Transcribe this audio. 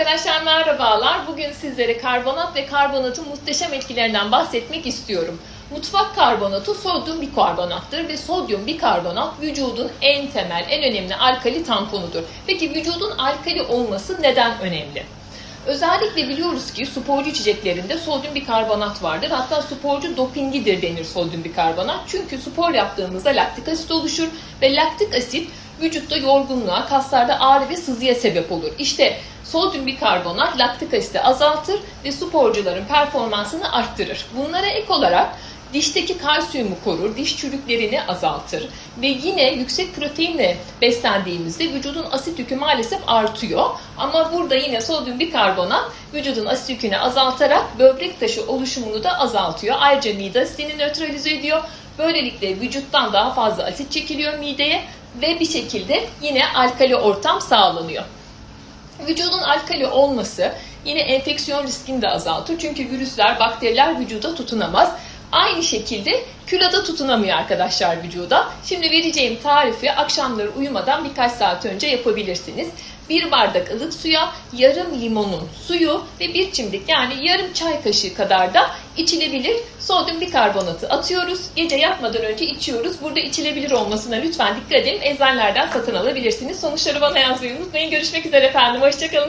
Arkadaşlar merhabalar. Bugün sizlere karbonat ve karbonatın muhteşem etkilerinden bahsetmek istiyorum. Mutfak karbonatı sodyum bikarbonattır ve sodyum bikarbonat vücudun en temel, en önemli alkali tamponudur. Peki vücudun alkali olması neden önemli? Özellikle biliyoruz ki sporcu içeceklerinde sodyum bikarbonat vardır. Hatta sporcu dopingidir denir sodyum bikarbonat. Çünkü spor yaptığımızda laktik asit oluşur ve laktik asit vücutta yorgunluğa, kaslarda ağrı ve sızıya sebep olur. İşte sodyum bikarbonat laktik asiti azaltır ve sporcuların performansını arttırır. Bunlara ek olarak dişteki kalsiyumu korur, diş çürüklerini azaltır ve yine yüksek proteinle beslendiğimizde vücudun asit yükü maalesef artıyor. Ama burada yine sodyum bikarbonat vücudun asit yükünü azaltarak böbrek taşı oluşumunu da azaltıyor. Ayrıca mide asitini nötralize ediyor. Böylelikle vücuttan daha fazla asit çekiliyor mideye ve bir şekilde yine alkali ortam sağlanıyor. Vücudun alkali olması yine enfeksiyon riskini de azaltır. Çünkü virüsler, bakteriler vücuda tutunamaz. Aynı şekilde külada tutunamıyor arkadaşlar vücuda. Şimdi vereceğim tarifi akşamları uyumadan birkaç saat önce yapabilirsiniz. Bir bardak ılık suya yarım limonun suyu ve bir çimdik yani yarım çay kaşığı kadar da içilebilir sodyum bikarbonatı atıyoruz. Gece yatmadan önce içiyoruz. Burada içilebilir olmasına lütfen dikkat edin. Eczanelerden satın alabilirsiniz. Sonuçları bana yazmayı unutmayın. Görüşmek üzere efendim. Hoşçakalın.